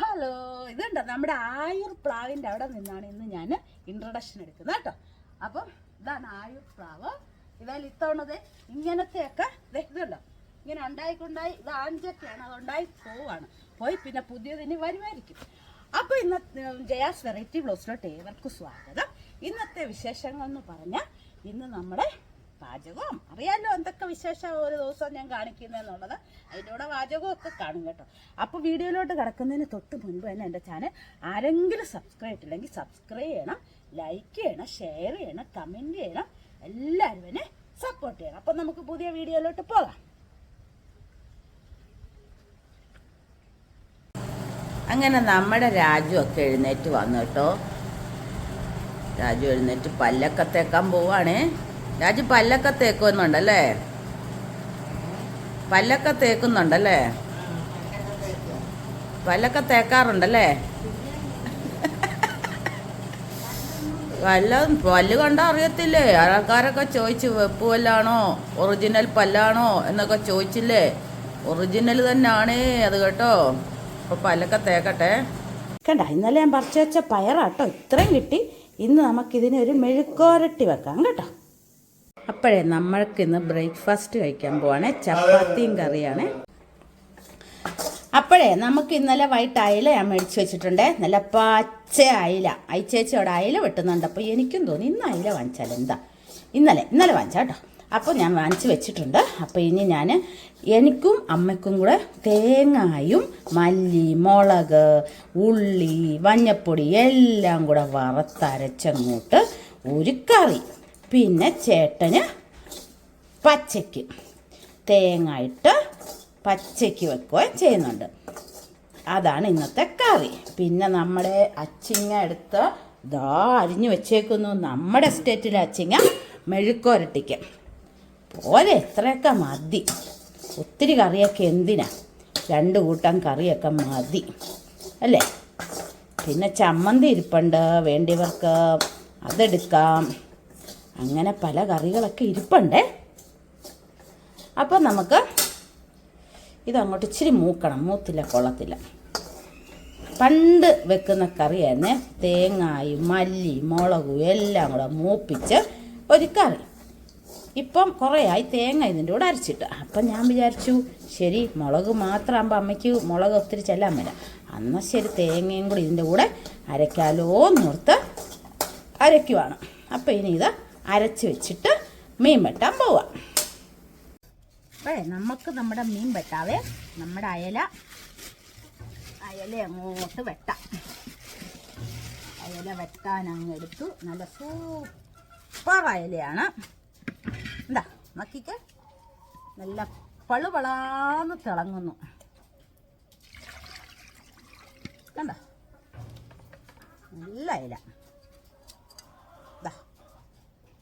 Hello ഇതുണ്ട്? നമ്മുടെ ആയുർ പ്ലാവിന്റെ അവിടെ നിന്നാണ് ഇന്ന് ഞാൻ ഇൻട്രൊഡക്ഷൻ എടുക്കുന്നത് കേട്ടോ. അപ്പം ഇതാണ് ആയുർ പ്ലാവ്. ഇതായാൽ ഇത്തവണത് ഇങ്ങനത്തെയൊക്കെ ഇതുണ്ടോ? ഇങ്ങനെ ഉണ്ടായിക്കൊണ്ടായി ഇത് ആഞ്ചൊക്കെയാണ് അതുണ്ടായി പോവാണ്. പോയി പിന്നെ പുതിയതിന് വരുമായിരിക്കും. അപ്പോൾ ഇന്ന് ജയാസ് വെറൈറ്റി ബ്ലോസിലോട്ട് ഏവർക്കും സ്വാഗതം. ഇന്നത്തെ വിശേഷങ്ങൾ എന്ന് പറഞ്ഞാൽ ഇന്ന് നമ്മുടെ പാചകവും. അറിയാലോ എന്തൊക്കെ വിശേഷം ഒരു ദിവസം ഞാൻ കാണിക്കുന്നതെന്നുള്ളത് അതിന്റെ കൂടെ ഒക്കെ കാണും കേട്ടോ. അപ്പോൾ വീഡിയോയിലോട്ട് കിടക്കുന്നതിന് തൊട്ട് മുൻപ് തന്നെ എന്റെ ചാനൽ ആരെങ്കിലും സബ്സ്ക്രൈബ് ചെയ്തില്ലെങ്കിൽ സബ്സ്ക്രൈബ് ചെയ്യണം ലൈക്ക് ചെയ്യണം ഷെയർ ചെയ്യണം കമന്റ് ചെയ്യണം. എല്ലാവരും എന്നെ സപ്പോർട്ട് ചെയ്യണം. അപ്പം നമുക്ക് പുതിയ വീഡിയോയിലോട്ട് പോകാം. അങ്ങനെ നമ്മുടെ രാജു ഒക്കെ എഴുന്നേറ്റ് വന്നു കേട്ടോ. രാജു എഴുന്നേറ്റ് പല്ലൊക്കെ തേക്കാൻ പോവാണേ. രാജു പല്ലൊക്കെ തേക്കുന്നുണ്ടല്ലേ? പല്ലൊക്കെ തേക്കുന്നുണ്ടല്ലേ? പല്ലൊക്കെ തേക്കാറുണ്ടല്ലേ? പല്ല പല്ല് കണ്ടാ അറിയത്തില്ലേ? ആൾക്കാരൊക്കെ ചോദിച്ചു വെപ്പ് പല്ലാണോ? ഒറിജിനൽ പല്ലാണോ? എന്നൊക്കെ ചോദിച്ചില്ലേ? ഒറിജിനൽ തന്നെയാണ് അത് കേട്ടോ. അപ്പൊ പല്ലൊക്കെ തേക്കട്ടെ. കണ്ട ഇന്നലെ ഞാൻ പറിച്ചു വെച്ച പയറാട്ടോ ഇത്രയും കിട്ടി. ഇന്ന് നമുക്കിതിനൊരു മെഴുക്കോരട്ടി വെക്കാം കേട്ടോ. അപ്പോഴേ നമ്മൾക്ക് ഇന്ന് ബ്രേക്ക്ഫാസ്റ്റ് കഴിക്കാൻ പോവാണേ. ചപ്പാത്തിയും കറിയാണ്. അപ്പോഴേ നമുക്ക് ഇന്നലെ വൈകിട്ട് അയില ഞാൻ മേടിച്ച് വെച്ചിട്ടുണ്ട്. നല്ല പച്ച അയില. അയച്ചേച്ചി അവിടെ അയില വെട്ടുന്നുണ്ട്. അപ്പോൾ എനിക്കും തോന്നി ഇന്ന് അയില വാങ്ങിച്ചാൽ എന്താ? ഇന്നലെ ഇന്നലെ വാങ്ങിച്ചാ കേട്ടോ. അപ്പോൾ ഞാൻ വാങ്ങിച്ച് വെച്ചിട്ടുണ്ട്. അപ്പോൾ ഇനി ഞാൻ എനിക്കും അമ്മയ്ക്കും കൂടെ തേങ്ങായും മല്ലി മുളക് ഉള്ളി മഞ്ഞപ്പൊടി എല്ലാം കൂടെ വറുത്തരച്ചങ്ങോട്ട് ഒരു കറി. പിന്നെ ചേട്ടന് പച്ചയ്ക്ക് തേങ്ങ ഇട്ട് പച്ചയ്ക്ക് വെക്കുകയും ചെയ്യുന്നുണ്ട്. അതാണ് ഇന്നത്തെ കറി. പിന്നെ നമ്മുടെ അച്ചിങ്ങ എടുത്ത് ദാ അരിഞ്ഞു വെച്ചേക്കുന്നു. നമ്മുടെ സ്റ്റേറ്റിലെ അച്ചിങ്ങ മെഴുക്കോരട്ടിക്ക് പോലെ എത്രയൊക്കെ മതി. ഒത്തിരി കറിയൊക്കെ എന്തിനാ? രണ്ട് കൂട്ടം കറിയൊക്കെ മതി. അല്ലേ? പിന്നെ ചമ്മന്തി ഇരിപ്പുണ്ട്. വേണ്ടിയവർക്ക് അതെടുക്കാം. അങ്ങനെ പല കറികളൊക്കെ ഇരിപ്പുണ്ടേ. അപ്പോൾ നമുക്ക് ഇതങ്ങോട്ട് ഇച്ചിരി മൂക്കണം മൂത്തില്ല കൊള്ളത്തില്ല. പണ്ട് വെക്കുന്ന കറിയായിരുന്നേ തേങ്ങായും മല്ലി മുളകും എല്ലാം കൂടെ മൂപ്പിച്ച് ഒരു കറി. ഇപ്പം കുറേയായി തേങ്ങ ഇതിന്റെ കൂടെ അരച്ചിട്ട്. അപ്പം ഞാൻ വിചാരിച്ചു ശരി മുളക് മാത്രമാകുമ്പോൾ അമ്മയ്ക്ക് മുളക് ഒത്തിരി ചെല്ലാൻ വരാം എന്നാൽ ശരി തേങ്ങയും കൂടി ഇതിന്റെ കൂടെ അരയ്ക്കാലോ എന്നോർത്ത് അരയ്ക്കുവാണ്. അപ്പം ഇനി ഇത് അരച്ച് വെച്ചിട്ട് മീൻ വെട്ടാൻ പോവാം. അപ്പോഴേ നമുക്ക് നമ്മുടെ മീൻ വെട്ടാവേ. നമ്മുടെ അയല അയല അങ്ങോട്ട് വെട്ടാം. അയല വെട്ടാൻ അങ്ങ് എടുത്തു. നല്ല സൂപ്പർ അയലയാണ്. എന്താ നോക്കിക്ക് നല്ല പളുപളാന്ന് തിളങ്ങുന്നു. കണ്ട? നല്ല അയല.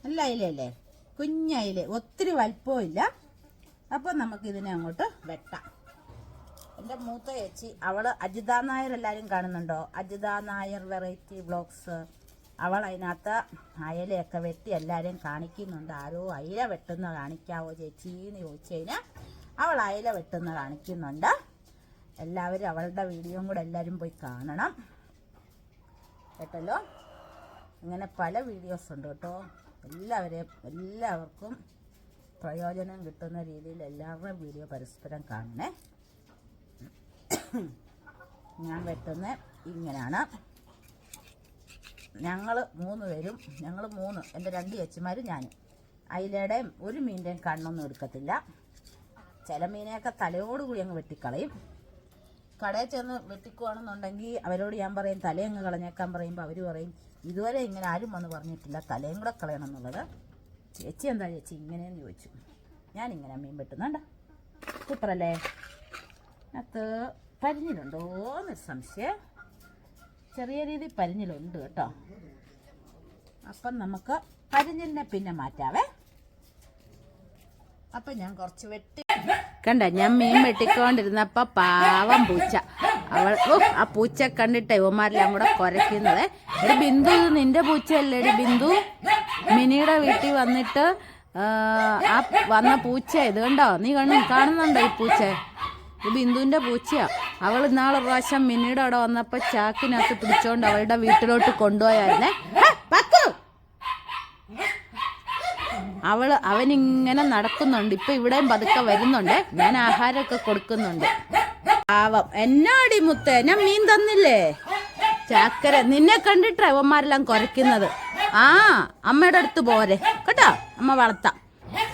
നല്ല അയിലല്ലേ കുഞ്ഞയില ഒത്തിരി വലിപ്പവും ഇല്ല അപ്പം നമുക്ക് ഇതിനെ അങ്ങോട്ട് വെട്ടാം. എന്റെ മൂത്ത ചേച്ചി അവൾ അജിത നായർ എല്ലാവരും കാണുന്നുണ്ടോ? അജിത നായർ വെറൈറ്റി ബ്ലോഗ്സ് അവൾ അതിനകത്ത് അയലയൊക്കെ വെട്ടി എല്ലാവരെയും കാണിക്കുന്നുണ്ട്. ആരോ അയില വെട്ടുന്ന കാണിക്കാവോ ചേച്ചി എന്ന് ചോദിച്ചു കഴിഞ്ഞാൽ അവൾ അയല വെട്ടുന്ന കാണിക്കുന്നുണ്ട്. എല്ലാവരും അവളുടെ വീഡിയോയും കൂടെ എല്ലാവരും പോയി കാണണം. കേട്ടല്ലോ? ഇങ്ങനെ പല വീഡിയോസ് ഉണ്ട് കേട്ടോ. എല്ലാവരെയും എല്ലാവർക്കും പ്രയോജനം കിട്ടുന്ന രീതിയിൽ എല്ലാവരുടെയും വീഡിയോ പരസ്പരം കാണണേ. ഞാൻ വെട്ടുന്ന ഇങ്ങനെയാണ്. ഞങ്ങൾ മൂന്ന് പേരും ഞങ്ങൾ മൂന്ന് എന്റെ രണ്ട് ചേച്ചിമാരും ഞാനും. അയിലയുടെയും ഒരു മീനിന്റെയും കണ്ണൊന്നും എടുക്കത്തില്ല. ചില മീനെയൊക്കെ തലയോടുകൂടി അങ്ങ് വെട്ടിക്കളയും. കടയിൽ ചെന്ന് വെട്ടിക്കുവാണെന്നുണ്ടെങ്കിൽ അവരോട് ഞാൻ പറയും തലയങ്ങ് കളഞ്ഞേക്കാൻ പറയുമ്പോൾ അവർ പറയും ഇതുവരെ ഇങ്ങനെ ആരും വന്ന് പറഞ്ഞിട്ടില്ല. തലയും കൂടെ കളയണം എന്നുള്ളത്. ചേച്ചി എന്താ ചേച്ചി ഇങ്ങനെയെന്ന് ചോദിച്ചു. ഞാനിങ്ങനെ മീൻ വെട്ടുന്നുണ്ട് സൂപ്പറല്ലേ? അത് പരിഞ്ഞിലുണ്ടോ എന്നൊരു സംശയം. ചെറിയ രീതിയിൽ പരിഞ്ഞിലുണ്ട് കേട്ടോ. അപ്പം നമുക്ക് പരിഞ്ഞിലിനെ പിന്നെ മാറ്റാവേ. അപ്പം ഞാൻ കുറച്ച് വെട്ടി കണ്ട ഞാൻ മീൻ വെട്ടിക്കൊണ്ടിരുന്നപ്പോൾ പാവം പൂച്ച. അവൾ ആ പൂച്ച കണ്ടിട്ട് ഇവന്മാരെല്ലാം കൂടെ കുരയ്ക്കുന്നത്. എടി ബിന്ദു ഇത് നിന്റെ പൂച്ചയല്ലേ എടി ബിന്ദു? മിനിയുടെ വീട്ടിൽ വന്നിട്ട് ആ, വന്ന പൂച്ച ഇത് കണ്ടോ? നീ കണ്ണു കാണുന്നുണ്ടോ ഈ പൂച്ച ഇത് ബിന്ദുവിന്റെ പൂച്ചയാ. അവൾ ഇന്നാളെ പ്രാവശ്യം മിനിയുടെ അവിടെ വന്നപ്പോൾ ചാക്കിനകത്ത് പിടിച്ചോണ്ട് അവളുടെ വീട്ടിലോട്ട് കൊണ്ടുപോയായിരുന്നേ. അവൾ അവനിങ്ങനെ നടക്കുന്നുണ്ട്. ഇപ്പൊ ഇവിടെയും പതുക്കെ വരുന്നുണ്ട്. ഞാൻ ആഹാരമൊക്കെ കൊടുക്കുന്നുണ്ട്. പാവം. എന്നാടി മുത്തേ? ഞാൻ മീൻ തന്നില്ലേ? ചാക്കര നിന്നെ കണ്ടിട്ട് ഇവന്മാരെല്ലാം കുറയ്ക്കുന്നത്. ആ അമ്മയുടെ അടുത്ത് പോരെ. കേട്ടോ? അമ്മ വളർത്താം.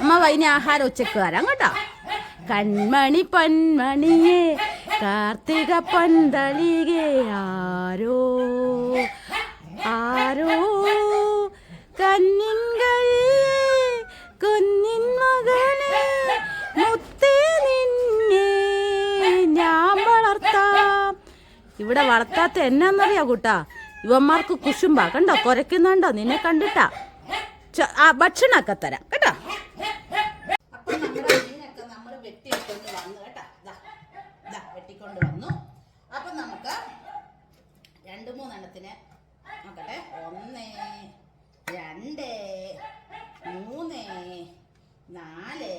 അമ്മ വൈന ആഹാരം ഉച്ചയ്ക്ക് വരാം കേട്ടോ? കൺമണി പൊന്മണിയേ കാർത്തിക പന്തളികേ ആരോ ആരോ കന്നിൻകളിലേ കുന്നിൻ മകളെ മുത്തേ നിന്നെ ഞാൻ വളർത്താം. ഇവിടെ വളർത്താത്ത എന്നാന്നറിയാ കൂട്ടാ? ഇവന്മാർക്ക് കുശുമ്പ. കണ്ടോ? കുരയ്ക്കുന്നുണ്ടോ? നിന്നെ കണ്ടിട്ടാ. ആ ഭക്ഷണമൊക്കെ തരാം. കേട്ടോ? വെട്ടിക്കൊണ്ട് വന്നു. കേട്ടാ? ദാ വെട്ടിക്കൊണ്ട് വന്നു. അപ്പൊ നമുക്ക് രണ്ട് മൂന്നെണ്ണത്തിന് നോക്കട്ടെ. ഒന്ന് രണ്ട് മൂന്ന് നാല്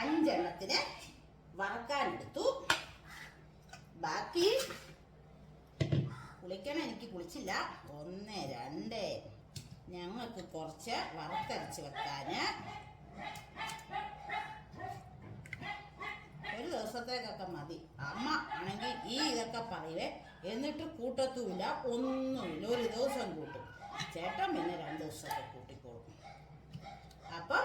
അഞ്ചെണ്ണത്തിന് വറക്കാനെടുത്തു. ബാക്കി കുളിക്കണം എനിക്ക് കുളിച്ചില്ല. ഒന്ന് രണ്ട് ഞങ്ങൾക്ക് കുറച്ച് വറുത്തരച്ച് വെക്കാന്. ഒരു ദിവസത്തേക്കൊക്കെ മതി. അമ്മ ആണെങ്കിൽ ഈ ഇതൊക്കെ പറയുവേ എന്നിട്ട് കൂട്ടത്തുമില്ല ഒന്നുമില്ല. ഒരു ദിവസം കൂട്ടും. ചേട്ടൻ പിന്നെ രണ്ട് ദിവസമൊക്കെ കൂട്ടിക്കോളും. അപ്പം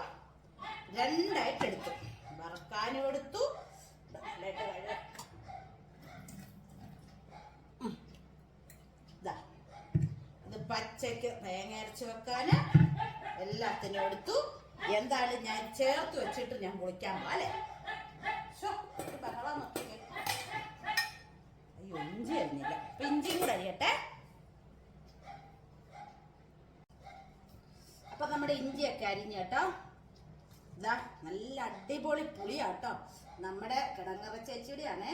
രണ്ടായിട്ട് എടുത്തു. വറക്കാനും എടുത്തു. രണ്ടായിട്ട്. ഇത് പച്ചയ്ക്ക് തേങ്ങ അരച്ച് വെക്കാന് എല്ലാത്തിനും എടുത്തു. എന്താണ് ഞാൻ ചേർത്ത് വെച്ചിട്ട് ഞാൻ കുളിക്കാൻ പോലെ. അയ്യോ ഇഞ്ചി അറിഞ്ഞില്ല അപ്പൊ ഇഞ്ചിയും കൂടെ അരിയട്ടെ. അപ്പൊ നമ്മുടെ ഇഞ്ചിയൊക്കെ അരിഞ്ഞ് കേട്ടോ. ഇതാ നല്ല അടിപൊളി പുളിയാട്ടോ. നമ്മുടെ കിടങ്ങറ ചേച്ചിയുടെയാണേ.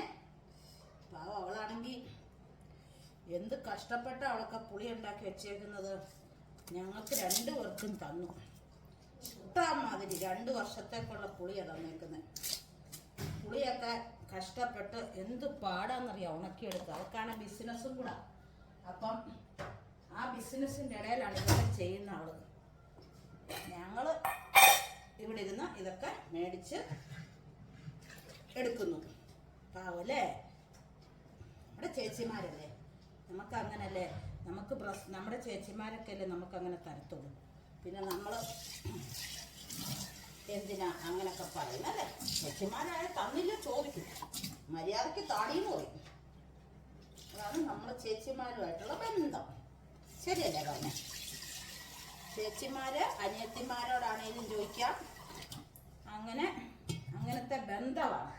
പാവം അവളാണെങ്കിൽ എന്ത് കഷ്ടപ്പെട്ട അവളൊക്കെ പുളി ഉണ്ടാക്കി വെച്ചേക്കുന്നത്. ഞങ്ങൾക്ക് രണ്ടു പേർക്കും തന്നു. മാതിരി രണ്ട് വർഷത്തേക്കുള്ള പുളിയാണ് തന്നേക്കുന്നത്. പുളിയൊക്കെ കഷ്ടപ്പെട്ട് എന്ത് പാടാന്നറിയാം ഉണക്കിയെടുക്കുക അവൾക്കാണ് ബിസിനസ്സും കൂടെ. അപ്പം ആ ബിസിനസ്സിന്റെ ഇടയിലാണ് ഇതൊക്കെ ചെയ്യുന്ന ആൾ ഞങ്ങൾ ഇവിടെ ഇരുന്ന് ഇതൊക്കെ മേടിച്ച് എടുക്കുന്നു. പാവല്ലേ? നമ്മുടെ ചേച്ചിമാരല്ലേ? നമുക്ക് അങ്ങനല്ലേ നമുക്ക് പ്രസ് നമ്മുടെ ചേച്ചിമാരൊക്കെ അല്ലേ നമുക്ക് അങ്ങനെ തരത്തുള്ളൂ. പിന്നെ നമ്മൾ എന്തിനാ അങ്ങനൊക്കെ പറയുന്നല്ലേ? ചേച്ചിമാരായ തന്നില്ല ചോദിക്കും. മര്യാദയ്ക്ക് താടിയെന്ന് പറയും അതാണ് നമ്മൾ ചേച്ചിമാരുമായിട്ടുള്ള ബന്ധം. ശരിയല്ലേ പറഞ്ഞേ ചേച്ചിമാര് അനിയത്തിമാരോടാണേലും ചോദിക്കാം അങ്ങനെ അങ്ങനത്തെ ബന്ധമാണ്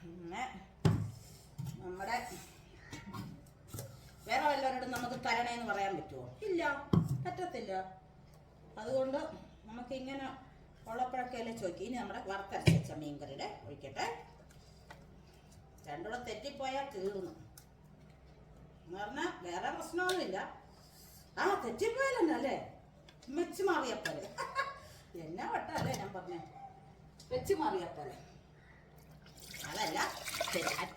പിന്നെ നമ്മുടെ വേറെ വല്ലവരോടും നമുക്ക് തരണേന്ന് പറയാൻ പറ്റുമോ ഇല്ല പറ്റത്തില്ല. അതുകൊണ്ട് നമുക്ക് ഇങ്ങനെ ഉള്ളപ്പോഴൊക്കെയല്ലേ ചോദിക്കും. ഇനി നമ്മുടെ വറുത്തരച്ച മീൻകറിയുടെ ഒഴിക്കട്ടെ. രണ്ടുകൂടെ തെറ്റിപ്പോയാൽ തീർന്നു. എന്ന് പറഞ്ഞാൽ വേറെ പ്രശ്നമൊന്നുമില്ല. ആ തെറ്റിപ്പോയാലെന്നെ അല്ലേ? മെച്ച് മാറിയപ്പോലെ എന്നാ വട്ടല്ലേ ഞാൻ പറഞ്ഞേ? വെച്ച് മാറിയപ്പോലെ അതല്ല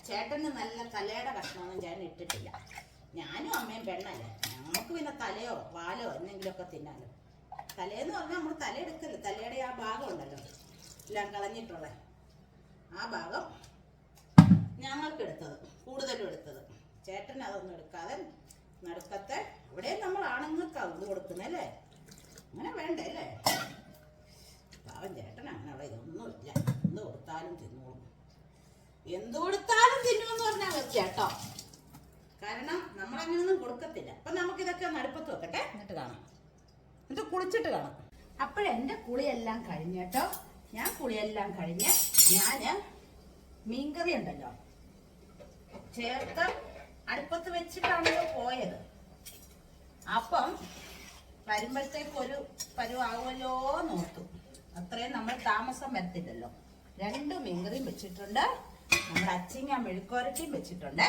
ചേട്ടന് നല്ല തലയുടെ കഷ്ണമൊന്നും ഞാൻ ഇട്ടിട്ടില്ല. ഞാനും അമ്മയും പെണ്ണല്ലേ? നമുക്ക് പിന്നെ തലയോ വാലോ എന്തെങ്കിലുമൊക്കെ തിന്നാലോ. തലേന്ന് പറഞ്ഞാൽ നമ്മൾ തല എടുക്കല്ലോ? തലയുടെ ആ ഭാഗം ഉണ്ടല്ലോ. എല്ലാം കളഞ്ഞിട്ടുള്ള ആ ഭാഗം ഞങ്ങൾക്ക് എടുത്തത് കൂടുതലും എടുത്തത്. ചേട്ടൻ അതൊന്നും എടുക്കാതെ നടുക്കത്തെ ഇവിടെ നമ്മൾ ആണുങ്ങൾക്കാണ് ഇത് കൊടുക്കുന്നല്ലേ അങ്ങനെ വേണ്ടേ അല്ലേ? പാവം ചേട്ടൻ അങ്ങനെയുള്ള ഇതൊന്നുമില്ല. എന്ത് കൊടുത്താലും തിന്നോളും. എന്ത് കൊടുത്താലും തിന്നുമെന്ന് പറഞ്ഞാൽ മതി ചേട്ടോ കാരണം നമ്മൾ അങ്ങനെയൊന്നും കൊടുക്കത്തില്ല. അപ്പൊ നമുക്ക് ഇതൊക്കെ നടുപ്പത്ത് വെക്കട്ടെ? എന്നിട്ട് കാണാം. എന്നിട്ട് കുളിച്ചിട്ട് കാണാം. അപ്പോഴെന്റെ കുളിയെല്ലാം കഴിഞ്ഞേട്ടോ ഞാൻ കുളിയെല്ലാം കഴിഞ്ഞ് ഞാൻ മീൻകറി ഉണ്ടല്ലോ. ചേർത്ത് അടുപ്പത്ത് വെച്ചിട്ടാണല്ലോ പോയത്. അപ്പം വരുമ്പോഴത്തേക്ക് ഒരു പരുവാകുമല്ലോ നോർത്തു അത്രയും നമ്മൾ താമസം വരത്തില്ലല്ലോ. രണ്ട് മീൻകറിയും വെച്ചിട്ടുണ്ട്. നമ്മുടെ അച്ചിങ്ങ മെഴുക്കോരട്ടിയും വെച്ചിട്ടുണ്ട്.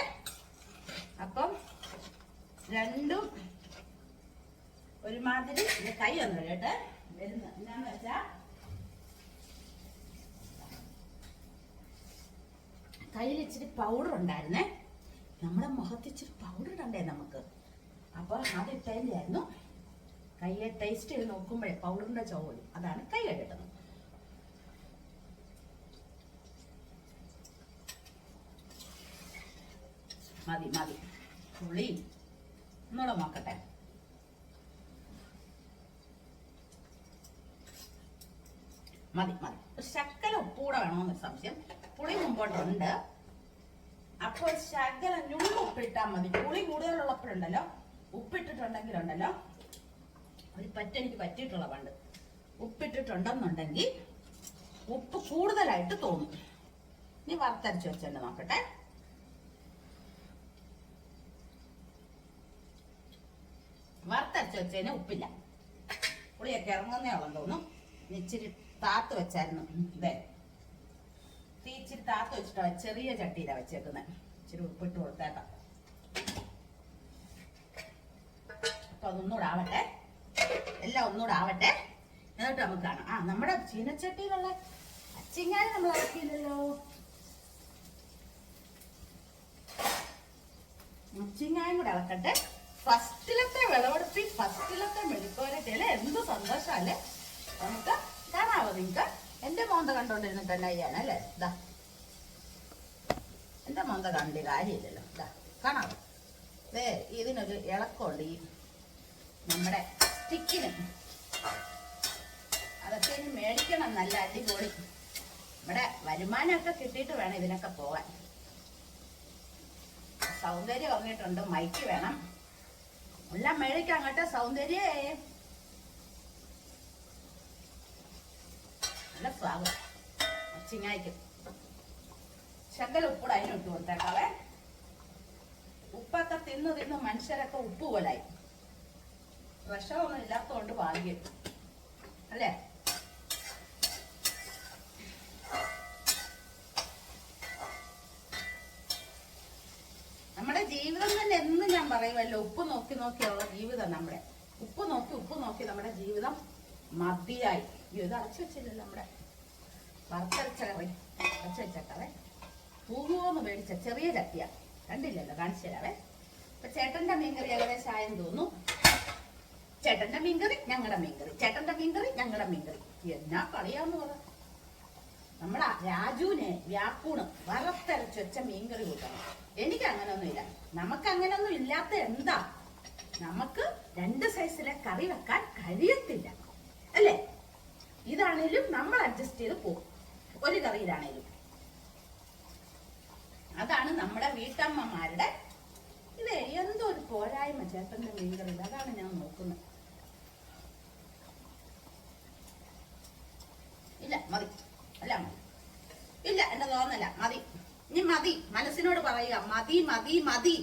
അപ്പം രണ്ടും ഒരുമാതിരി കൈ ഒന്ന് കേട്ടെ വരുന്ന എന്താന്ന് വെച്ചാ കയ്യിൽ ഇച്ചിരി പൗഡർ ഉണ്ടായിരുന്നേ. നമ്മുടെ മുഖത്ത് ഇച്ചിരി പൗഡർ ഇടണ്ടേ നമുക്ക്? അപ്പോൾ അത് ഇട്ടതിന്റെ ആയിരുന്നു കയ്യെ ടേസ്റ്റ് ചെയ്ത് നോക്കുമ്പോഴേ പൗഡറിന്റെ ചോവലും അതാണ് കൈ കഴുകുന്നത്. മതി മതി. പുളി ഒന്നുകൂടെ നോക്കട്ടെ. മതി മതി. ശക്കല ഉപ്പൂടെ വേണമെന്ന് സംശയം. പുളി മുമ്പോട്ടുണ്ട് അപ്പോൾ ശകലം ഞുള്ളു ഉപ്പിട്ടാൽ മതി. പുളി കൂടുതലുള്ളപ്പോഴുണ്ടല്ലോ. ഉപ്പിട്ടിട്ടുണ്ടെങ്കിലുണ്ടല്ലോ ഒരു പറ്റ എനിക്ക് പറ്റിയിട്ടുള്ള പണ്ട്. ഉപ്പിട്ടിട്ടുണ്ടെന്നുണ്ടെങ്കിൽ ഉപ്പ് കൂടുതലായിട്ട് തോന്നും. ഇനി വറുത്തരച്ച് വെച്ചിട്ട് നോക്കട്ടെ. വറുത്തരച്ച് വെച്ചതിന് ഉപ്പില്ല. പുളിയൊക്കെ ഇറങ്ങുന്നേ ഉള്ളെന്ന് തോന്നും ഇച്ചിരി താത്ത് വെച്ചായിരുന്നു. ഇതേ തീ ഇച്ചിരി താത്ത് വെച്ചിട്ടാ ചെറിയ ചട്ടിയിലാണ് വെച്ചേക്കുന്നത് ഇച്ചിരി ഉപ്പിട്ട് കൊടുത്തേക്കാം. അപ്പൊ അതൊന്നുകൂടെ ആവട്ടെ. എല്ലാം ഒന്നുകൂടെ ആവട്ടെ. എന്നിട്ട് നമുക്ക് കാണാം. ആ നമ്മുടെ ചീനച്ചട്ടിയിലുള്ള അച്ചിങ്ങായി നമ്മൾ ഇറക്കിയില്ലല്ലോ. അച്ചിങ്ങായും കൂടെ ഇളക്കട്ടെ. ഫസ്റ്റിലത്തെ വിളവെടുപ്പിൽ ഫസ്റ്റിലത്തെ മെഴുക്കോരട്ടെ അല്ലെ? എന്ത് സന്തോഷമല്ലേ നമുക്ക് കാണാവോ നിങ്ങക്ക് എന്റെ മോന്ത കണ്ടോണ്ടിരുന്നിട്ട് എന്നാ ചെയ്യാനല്ലേ ഇതാ എന്റെ മോന്ത കണ്ടി കാര്യമില്ലല്ലോ. ഇതാ കാണാം. ദേ ഇതിനൊരു ഇളക്കമുണ്ട് ഈ നമ്മുടെ സ്റ്റിക്കിന് അതൊക്കെ ഇനി മേടിക്കണം നല്ല അടിപൊളി. ഇവിടെ വരുമാനമൊക്കെ കിട്ടിയിട്ട് വേണം ഇതിനൊക്കെ പോകാൻ സൗന്ദര്യം ഇറങ്ങിയിട്ടുണ്ട് മൈക്ക് വേണം. എല്ലാം മേടിക്കാം കേട്ടോ സൗന്ദര്യ നല്ല സ്വാദ്. ചിങ്ങായിക്കും ശകല ഉപ്പൂടെ അതിനിട്ട് കൊടുത്തേക്കാവേ. ഉപ്പൊക്കെ തിന്ന് തിന്ന് മനുഷ്യരൊക്കെ ഉപ്പ് പോലായി. വിഷമൊന്നും ഇല്ലാത്തതുകൊണ്ട് ഭാഗ്യം അല്ലേ? നമ്മുടെ ജീവിതം തന്നെ എന്ന് ഞാൻ പറയുമല്ലോ. ഉപ്പ് നോക്കി നോക്കിയുള്ള ജീവിതം നമ്മുടെ. ഉപ്പ് നോക്കി ഉപ്പ് നോക്കി നമ്മുടെ ജീവിതം മതിയായി. അയ്യോ, ഇത് അടച്ചു വെച്ചില്ലല്ലോ നമ്മുടെ വറുത്തരച്ച കറി അടച്ചു വെച്ച കറി പൂകുവോന്ന് മേടിച്ച ചെറിയ ചട്ടിയ. കണ്ടില്ലല്ലോ കാണിച്ചു തരാവേ. അപ്പൊ ചേട്ടന്റെ മീൻകറി ഏകദേശം ആയെന്ന് തോന്നുന്നു. ചേട്ടന്റെ മീൻകറി ഞങ്ങളുടെ മീൻകറി. ചേട്ടന്റെ മീൻകറി ഞങ്ങളുടെ മീൻകറി. എന്നാ കളിയാന്ന് പറ. നമ്മളെ രാജുവിനെ വ്യാക്കൂണ് വറുത്തരച്ച് വെച്ച മീൻകറി കൂട്ടണം. എനിക്ക് അങ്ങനൊന്നുമില്ല നമുക്ക് അങ്ങനൊന്നും ഇല്ലാത്ത എന്താ? നമുക്ക് രണ്ട് സൈസിലെ കറി വെക്കാൻ കഴിയത്തില്ല. അല്ലേ? ഇതാണേലും നമ്മൾ അഡ്ജസ്റ്റ് ചെയ്ത് പോകും. ഒരു കറിയിലാണേലും. അതാണ് നമ്മുടെ വീട്ടമ്മമാരുടെ ഇത് എന്തോ ഒരു പോരായ്മ. ചേട്ടന്റെ മീൻകറിയിൽ അതാണ് ഞാൻ നോക്കുന്നത്. ഇല്ല മതി. അല്ല ഇല്ല എന്റെ തോന്നല്ല മതി. ഇനി മതി. മനസ്സിനോട് പറയുക. മതി മതി മതി.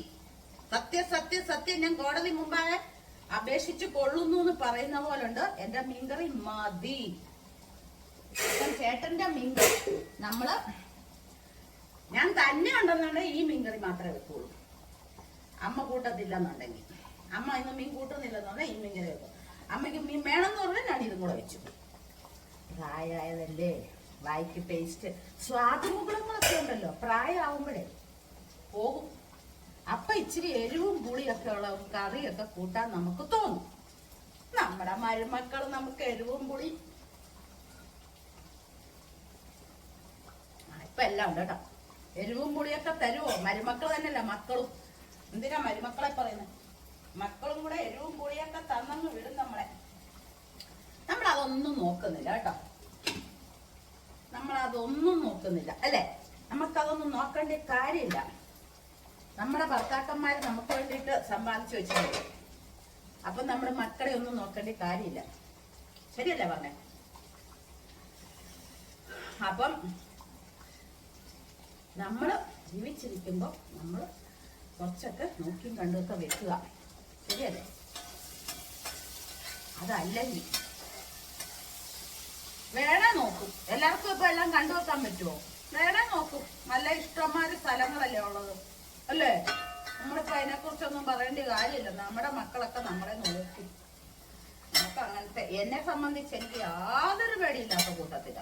സത്യ സത്യ സത്യം. ഞാൻ കോടതി മുമ്പാകെ അപേക്ഷിച്ച് കൊള്ളുന്നു എന്ന് പറയുന്ന പോലുണ്ട്. എന്റെ മീൻകറി മതി. അപ്പം ചേട്ടന്റെ മീൻകറി നമ്മൾ ഞാൻ തന്നെ ഉണ്ടെന്നുണ്ടെങ്കിൽ ഈ മീൻകറി മാത്രമേ വെക്കുള്ളൂ. അമ്മ കൂട്ടത്തില്ലെന്നുണ്ടെങ്കിൽ. അമ്മ ഇന്ന് മീൻ കൂട്ടുന്നില്ലെന്നുണ്ടെങ്കിൽ ഈ മീൻകറി വെക്കും. അമ്മയ്ക്ക് മീൻ വേണമെന്ന് പറഞ്ഞാൽ ഞാൻ ഇതും കൂടെ വെച്ചു. പ്രായമായതല്ലേ? വായിക്ക് ടേസ്റ്റ് സ്വാദുമുകളങ്ങളൊക്കെ ഉണ്ടല്ലോ പ്രായമാവുമ്പോഴേ. പോകും. അപ്പൊ ഇച്ചിരി എരിവും പുളിയൊക്കെ ഉള്ള കറിയൊക്കെ കൂട്ടാൻ നമുക്ക് തോന്നും. നമ്മുടെ മരുമക്കൾ നമുക്ക് എരിവും പുളി ഇപ്പൊ എല്ലാം ഉണ്ട് കേട്ടോ എരിവും പുളിയൊക്കെ തരുമോ മരുമക്കൾ തന്നെയല്ല മക്കളും? എന്തിനാ മരുമക്കളെ പറയുന്നത്? മക്കളും കൂടെ എരിവും പുളിയൊക്കെ തന്നങ്ങ് വിടും നമ്മളെ. നമ്മൾ അതൊന്നും നോക്കുന്നില്ല കേട്ടോ. നമ്മൾ അതൊന്നും നോക്കുന്നില്ല. അല്ലേ? നമുക്കതൊന്നും നോക്കേണ്ട കാര്യമില്ല. നമ്മുടെ ഭർത്താക്കന്മാർ നമുക്ക് വേണ്ടിയിട്ട് സമ്പാദിച്ചു വെച്ചിട്ടുണ്ട്. അപ്പം നമ്മുടെ മക്കളെ ഒന്നും നോക്കേണ്ട കാര്യമില്ല. ശരിയല്ലേ പറഞ്ഞേ? അപ്പം നമ്മൾ ജീവിച്ചിരിക്കുമ്പോൾ നമ്മൾ കുറച്ചൊക്കെ നോക്കിയും കണ്ടുമൊക്കെ വെക്കുക. ശരിയല്ലേ? അതല്ലെങ്കിൽ വേണേ നോക്കും. എല്ലാവർക്കും ഇപ്പൊ എല്ലാം കണ്ടുവെക്കാൻ പറ്റുമോ വേണേ നോക്കും. നല്ല ഇഷ്ടംമാര് സ്ഥലങ്ങളല്ലേ ഉള്ളത്. അല്ലേ? നമ്മളിപ്പോ അതിനെ കുറിച്ചൊന്നും പറയേണ്ട കാര്യമില്ല. നമ്മുടെ മക്കളൊക്കെ നമ്മളെ നോക്കും. നമുക്ക് അങ്ങനത്തെ എന്നെ സംബന്ധിച്ച് എനിക്ക് യാതൊരു പേടിയില്ലാത്ത കൂട്ടത്തില്ല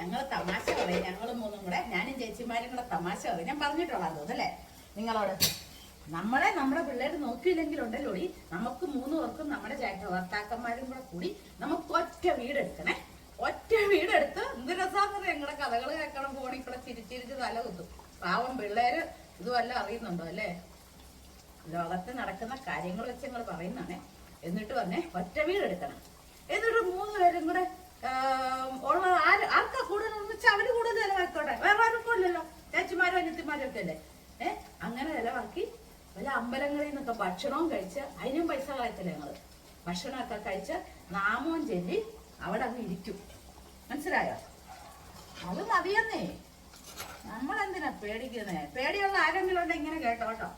ഞങ്ങൾ തമാശ പറയും. ഞങ്ങൾ മൂന്നും കൂടെ ഞാനും ചേച്ചിമാരും കൂടെ തമാശ പറയും. ഞാൻ പറഞ്ഞിട്ടുള്ള അല്ലേ? നിങ്ങളോട് നമ്മളെ നമ്മുടെ പിള്ളേർ നോക്കിയില്ലെങ്കിലുണ്ടല്ലോടി നമുക്ക് മൂന്ന് പേർക്കും നമ്മുടെ ഭർത്താക്കന്മാരും കൂടെ കൂടി നമുക്ക് ഒറ്റ വീടെടുക്കണേ. ഒറ്റ വീടെടുത്ത് എന്ത് രസാന്നറിയാം? ഞങ്ങളുടെ കഥകൾ കേൾക്കണം ഫോണിൽ കൂടെ ചിരിച്ചിരിച്ച് തല കുത്തും. പാവം പിള്ളേര് ഇതുമല്ല അറിയുന്നുണ്ടോ അല്ലേ? ലോകത്ത് നടക്കുന്ന കാര്യങ്ങൾ വെച്ച് ഞങ്ങൾ പറയുന്നതാണേ. എന്നിട്ട് പറഞ്ഞേ ഒറ്റ വീടെടുക്കണം. എന്നിട്ട് മൂന്ന് പേരും കൂടെ ആർക്കാ കൂടുതൽ ഒന്നിച്ച് അവർ കൂടുതൽ ചെലവാക്കോട്ടെ. വേറെ ആർക്കും ഇല്ലല്ലോ. ചേച്ചിമാരും അനിയത്തിമാരും ഒക്കെ അല്ലേ? ഏഹ് അങ്ങനെ ചെലവാക്കി വല്ല അമ്പലങ്ങളിൽ നിന്നൊക്കെ ഭക്ഷണവും കഴിച്ച് അതിനും പൈസ കളയത്തില്ല ഞങ്ങൾ ഭക്ഷണമൊക്കെ കഴിച്ച് നാമവും ചെല്ലി അവിടെ അങ്ങ് ഇരിക്കും. മനസ്സിലായോ? അത് മതിയെന്നേ. നമ്മളെന്തിനാ പേടിക്കുന്നേ? പേടിയുള്ള ആരെങ്കിലും ഉണ്ടെങ്കിൽ ഇങ്ങനെ കേട്ടോ കേട്ടോ.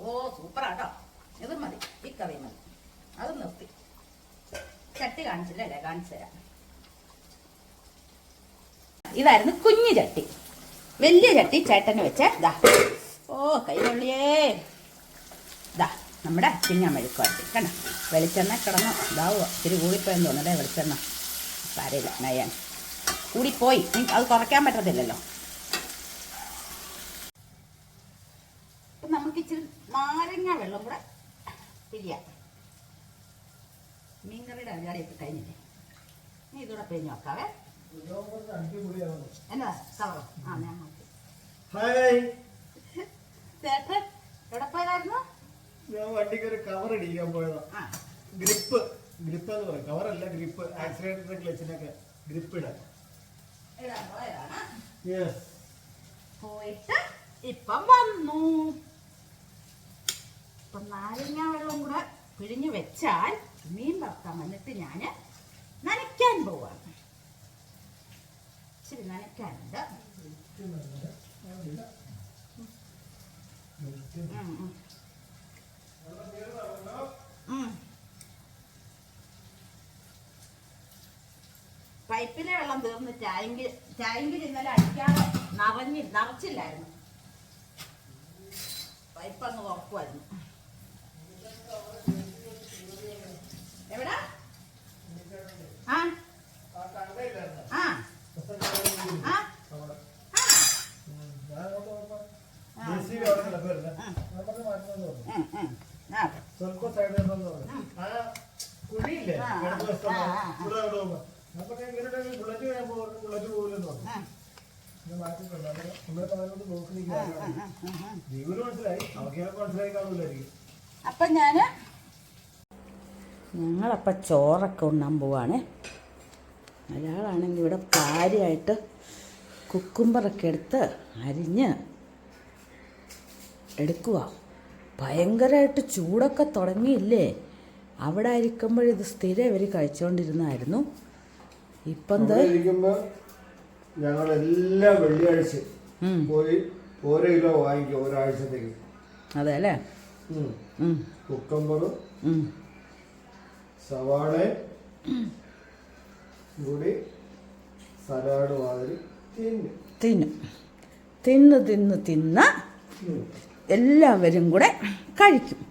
ഓ സൂപ്പറാട്ടോ. ഇത് മതി. ഈ കറി മതി. അത് നിർത്തി. ചട്ടി കാണിച്ചില്ല? അല്ലേ കാണിച്ചു തരാം. ഇതായിരുന്നു കുഞ്ഞു ചട്ടി. വലിയ ചട്ടി ചേട്ടന് വെച്ച ദാ. ഓ കൈകൊള്ളിയേ ദാ നമ്മുടെ ചിങ്ങാൻ മെഴുക്കുവാട്ടി കണ്ട? വെളിച്ചെണ്ണ കിടന്നു. ഇതാവുക ഇത്തിരി കൂടിപ്പോയെന്ന് തോന്നല്ലേ വെളിച്ചെണ്ണ. സാരമില്ല നയ്യാൻ കൂടിപ്പോയി. അത് കുറയ്ക്കാൻ പറ്റത്തില്ലല്ലോ. നമുക്ക് ഇച്ചിരി നാരങ്ങ വെള്ളം കൂടെ പിരിയാം മീൻകറിയുടെ അരിയാടിയൊക്കെ കഴിഞ്ഞില്ലേ? നീ ഇതൂടെ പിരിഞ്ഞു നോക്കാവേ എന്നാ കവറോ ആ ഞാൻ നോക്കി. ചേട്ടൻ എവിടെ പോയതായിരുന്നു? ഞാൻ വണ്ടിക്ക് ഒരു കവർ ഇടിക്കാൻ പോയതാ. Grip grip. എന്ന് പറയും. കവറല്ല ഗ്രിപ്പ്. ആക്സിഡന്റ് ക്ലച്ചിനൊക്കെ ഗ്രിപ്പ് ഇടാൻ. പോയിട്ട് ഇപ്പം വന്നു. ഇപ്പൊ നാരങ്ങ വെള്ളം കൂടെ പിഴിഞ്ഞ് വെച്ചാൽ മീൻ വറുക്കാൻ വന്നിട്ട് ഞാൻ നനയ്ക്കാൻ പോവാണ്. ഇച്ചിരി നനയ്ക്കാനുണ്ട്. പൈപ്പിലെ വെള്ളം തീർന്ന് ടാങ്കിൽ ടാങ്കിൽ ഇന്നലെ അടിക്കാതെ നിറഞ്ഞി നിറച്ചില്ലായിരുന്നു. പൈപ്പ് അങ്ങ് തുറക്കുമായിരുന്നു എവിടാ ആ ആ ആ ആ ഉം, ഉം. ആ സ്വല്പം സൈഡ് ആ കുഴിയില്ലേ ആ, ആ, ഇടത് വശത്തുള്ള ആ, ആ, ആ. ഇവിടെ അവിടെ ഞാൻ ബുള്ളറ്റ് പോകും ബുള്ളറ്റ് പോകില്ലെന്ന് പറഞ്ഞു ആ ആ, ആ, മനസ്സിലായി അവർക്ക് മനസ്സിലായി കാണൂലായിരിക്കും അപ്പം ഞാൻ ഞങ്ങളപ്പം ചോറൊക്കെ ഉണ്ണാൻ പോവാണ്. അയാളാണെങ്കിൽ ഇവിടെ കാര്യമായിട്ട് കുക്കുംബറൊക്കെ എടുത്ത് അരിഞ്ഞ് എടുക്കുക ഭയങ്കരമായിട്ട് ചൂടൊക്കെ തുടങ്ങിയില്ലേ? അവിടെ ഇരിക്കുമ്പോഴിത് സ്ഥിരം ഇവർ കഴിച്ചുകൊണ്ടിരുന്നായിരുന്നു ഇപ്പം ഞങ്ങൾ എല്ലാ വെള്ളിയാഴ്ച പോയി ഓരോ കിലോ വാങ്ങിക്കും ഒരാഴ്ചത്തേക്ക്. അതെ അല്ലേ? കുക്കമ്പറും. സവാള കൂടി സലാഡ് മാതിരി തിന്നും. തിന്നും. തിന്ന് തിന്ന്. എല്ലാവരും കൂടെ കഴിക്കും.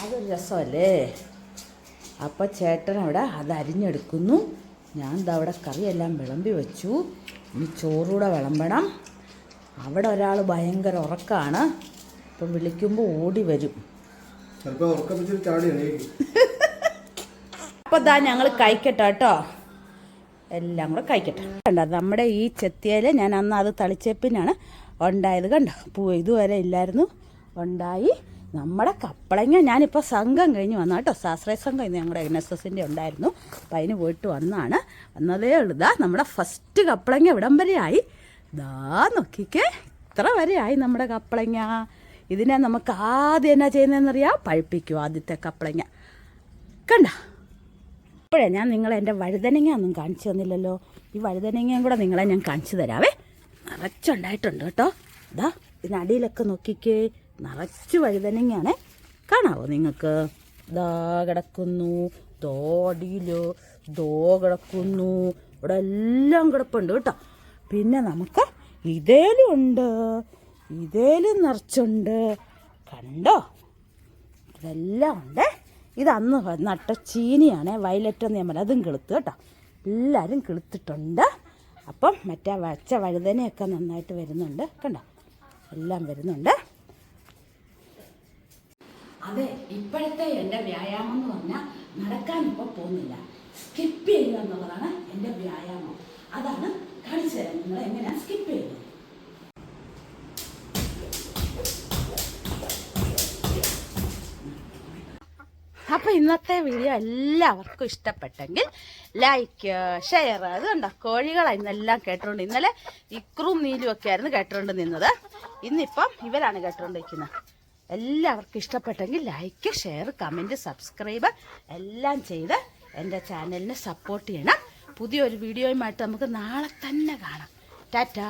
അതൊരു രസമല്ലേ? അപ്പം ചേട്ടൻ അവിടെ അത് അരിഞ്ഞെടുക്കുന്നു. ഞാൻ എന്താ അവിടെ കറിയെല്ലാം വിളമ്പി വെച്ചു. ഇനി ചോറൂടെ വിളമ്പണം. അവിടെ ഒരാൾ ഭയങ്കര ഉറക്കമാണ് അപ്പം വിളിക്കുമ്പോൾ ഓടി വരും. ചിലപ്പോൾ ഉറക്കം ചാടി അപ്പോൾ ദാ ഞങ്ങൾ കഴിക്കട്ടെ കേട്ടോ. എല്ലാം കൂടെ കഴിക്കട്ടെ. കണ്ടോ നമ്മുടെ ഈ ചെത്തിയയിൽ ഞാൻ അന്ന് അത് തളിച്ചപ്പിനാണ് ഉണ്ടായത് കണ്ടോ. പൂ ഇതുവരെ ഇല്ലായിരുന്നു. ഉണ്ടായി. നമ്മുടെ കപ്പളങ്ങ ഞാനിപ്പോൾ സംഘം കഴിഞ്ഞ് വന്ന കേട്ടോ. സാശ്രയ സംഘം ഇന്ന് ഞങ്ങളുടെ എൻ എസ് എസിന്റെ ഉണ്ടായിരുന്നു. അപ്പം അതിന് പോയിട്ട് വന്നാണ്. വന്നതേ ഉള്ളതാ നമ്മുടെ ഫസ്റ്റ് കപ്പളങ്ങ ഇവിടം ആയി ദാ നോക്കിക്കേ. ഇത്ര വരെ ആയി നമ്മുടെ കപ്പളങ്ങ. ഇതിനെ നമുക്ക് ആദ്യം എന്നാ ചെയ്യുന്നതെന്നറിയാം? പഴുപ്പിക്കും ആദ്യത്തെ കപ്പളങ്ങ. കണ്ട? ഇപ്പോഴേ ഞാൻ നിങ്ങളെ എന്റെ വഴുതനങ്ങ ഒന്നും കാണിച്ചു തന്നില്ലല്ലോ. ഈ വഴുതനങ്ങയും കൂടെ നിങ്ങളെ ഞാൻ കാണിച്ചു തരാവേ. നിറച്ചുണ്ടായിട്ടുണ്ട് കേട്ടോ. ഇതാ ഇതിനടിയിലൊക്കെ നോക്കിക്കേ. നിറച്ച് വഴുതനങ്ങയാണേ. കാണാവോ നിങ്ങൾക്ക്? ദാ കിടക്കുന്നു. തോടിയിലോ ദോ കിടക്കുന്നു. ഇവിടെ എല്ലാം കിടപ്പുണ്ട് കേട്ടോ. പിന്നെ നമുക്ക് ഇതേലും ഉണ്ട് ഇതേലും നിറച്ചുണ്ട്. കണ്ടോ? ഇതെല്ലാം ഉണ്ട്. ഇത് അന്ന് നട്ട ചീനിയാണേ വയലറ്റ് എന്ന് ഞാൻ അതും കിളുത്ത് കേട്ടോ. എല്ലാവരും കിളുത്തിട്ടുണ്ട്. അപ്പം മറ്റേ വച്ച വഴുതനയൊക്കെ നന്നായിട്ട് വരുന്നുണ്ട്. കണ്ടോ? എല്ലാം വരുന്നുണ്ട്. അതെ ഇപ്പോഴത്തെ എന്റെ വ്യായാമം എന്ന് പറഞ്ഞാൽ നടക്കാൻ ഇപ്പോൾ പോകുന്നില്ല. സ്കിപ്പ് ചെയ്യുക എന്നുള്ളതാണ് എന്റെ വ്യായാമം. അതാണ് കാണിച്ചു തരാം. നിങ്ങൾ എങ്ങനെയാണ് സ്കിപ്പ് ചെയ്യുന്നത്? അപ്പോൾ ഇന്നത്തെ വീഡിയോ എല്ലാവർക്കും ഇഷ്ടപ്പെട്ടെങ്കിൽ ലൈക്ക് ഷെയർ അത് കണ്ടോ? കോഴികളാണ് ഇന്നെല്ലാം കേട്ടുകൊണ്ട് ഇന്നലെ ഇക്രും നീലും ഒക്കെ ആയിരുന്നു കേട്ടുകൊണ്ട് നിന്നത്. ഇന്നിപ്പം ഇവരാണ് കേട്ടുകൊണ്ടിരിക്കുന്നത് എല്ലാവർക്കും ഇഷ്ടപ്പെട്ടെങ്കിൽ ലൈക്ക് ഷെയർ കമന്റ് സബ്സ്ക്രൈബ് എല്ലാം ചെയ്ത് എന്റെ ചാനലിനെ സപ്പോർട്ട് ചെയ്യണം. പുതിയൊരു വീഡിയോയുമായിട്ട് നമുക്ക് നാളെ തന്നെ കാണാം. ടാറ്റാ.